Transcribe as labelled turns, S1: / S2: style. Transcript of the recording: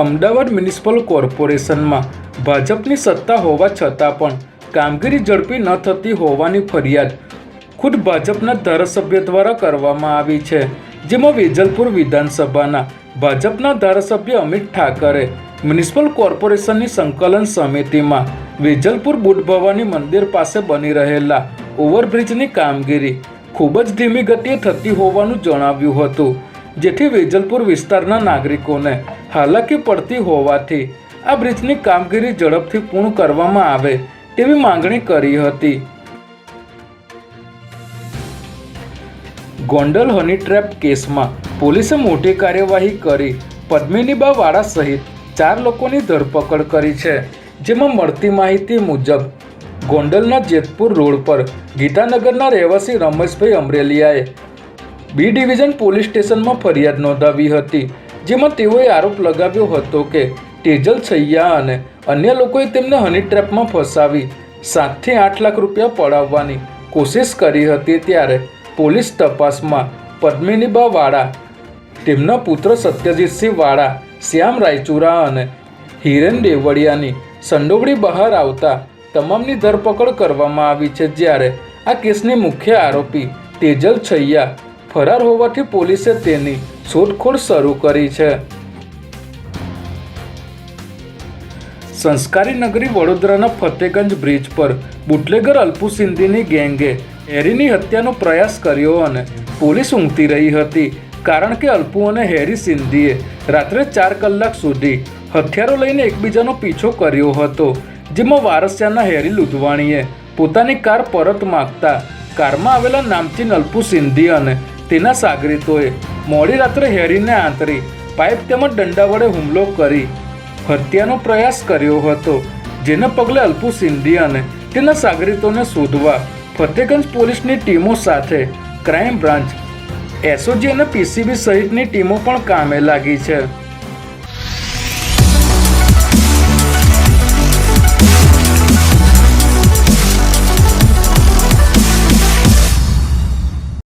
S1: Ahmedabad municipal કોર્પોરેશનમાં ભાજપની સત્તા હોવા છતાં પણ કામગીરી ઝડપી ન થતી હોવાની ફરિયાદ ખુદ ભાજપના ધારાસભ્ય દ્વારા કરવામાં આવી છે, જેમાં વેજલપુર વિધાનસભાના ભાજપના ધારાસભ્ય અમિત ઠાકરે મ્યુનિસિપલ કોર્પોરેશનની સંકલન સમિતિમાં વેજલપુર બુટ ભવાની મંદિર પાસે બની રહેલા ઓવરબ્રિજની કામગીરી ખૂબ જ ધીમી ગતિએ થતી હોવાનું જણાવ્યું હતું, જેથી વેજલપુર વિસ્તારના નાગરિકોને હાલાકી પડતી હોવાથી આ બ્રિજની કામગીરી ઝડપથી પૂર્ણ કરવામાં આવે તેવી માંગણી કરી હતી. ગોંડલ હની ટ્રેપ કેસમાં પોલીસે મોટી કાર્યવાહી કરી. પદ્મિનીબા વાળા સહિત ચાર લોકોની ધરપકડ કરી છે, જેમાં મળતી માહિતી મુજબ ગોંડલના જેતપુર રોડ પર ગીતાનગરના રહેવાસી રમેશભાઈ અમરેલિયાએ બી ડિવિઝન પોલીસ સ્ટેશનમાં ફરિયાદ નોંધાવી હતી. જેમાં તેઓએ આરોપ લગાવ્યો હતો કે તેજલ છૈયા અને અન્ય લોકોએ તેમને હની ટ્રેપમાં ફસાવી, સાતથી આઠ લાખ રૂપિયા પડાવવાની કોશિશ કરી હતી ત્યારે પોલીસ તપાસમાં પદ્મિનીબા વાળા તેમના પુત્ર સત્યજીતસિંહ વાળા શ્યામ રાયચુરા અને હિરેન દેવડિયાની સંડોવણી બહાર આવતા તમામની ધરપકડ કરવામાં આવી છે જ્યારે આ કેસની મુખ્ય આરોપી તેજલ છૈયા ફરાર હોવાથી પોલીસે તેની શોધખોળ શરૂ કરી છે. સંસ્કારી નગરી વડોદરાના ફતેગંજ બ્રિજ પર બુટલેગર અલ્પુ સિંધીની ગેંગે હેરીની હત્યાનો પ્રયાસ કર્યો અને પોલીસ ઊંઘતી રહી હતી, કારણ કે અલ્પુ અને હેરી સિંધીએ રાત્રે ચાર કલાક સુધી હથિયારો લઈને એકબીજાનો પીછો કર્યો હતો, જેમાં વારસિયાના હેરી લુધવાણીએ પોતાની કાર પરત માગતા કારમાં આવેલા નામચીન અલ્પુ સિંધી અને તેના સાગરીતોએ મોડી રાત્રે હેરીને આંતરી પાઇપ તેમજ દંડા વડે હુમલો કરી હત્યાનો પ્રયાસ કર્યો હતો, જેને પગલે અલ્પુ સિંધી અને તેના સાગરીતોને શોધવા ફતેગંજ પોલીસની ટીમો સાથે ક્રાઇમ બ્રાન્ચ, એસઓજી અને પીસીબી સહિતની ટીમો પણ કામે લાગી છે.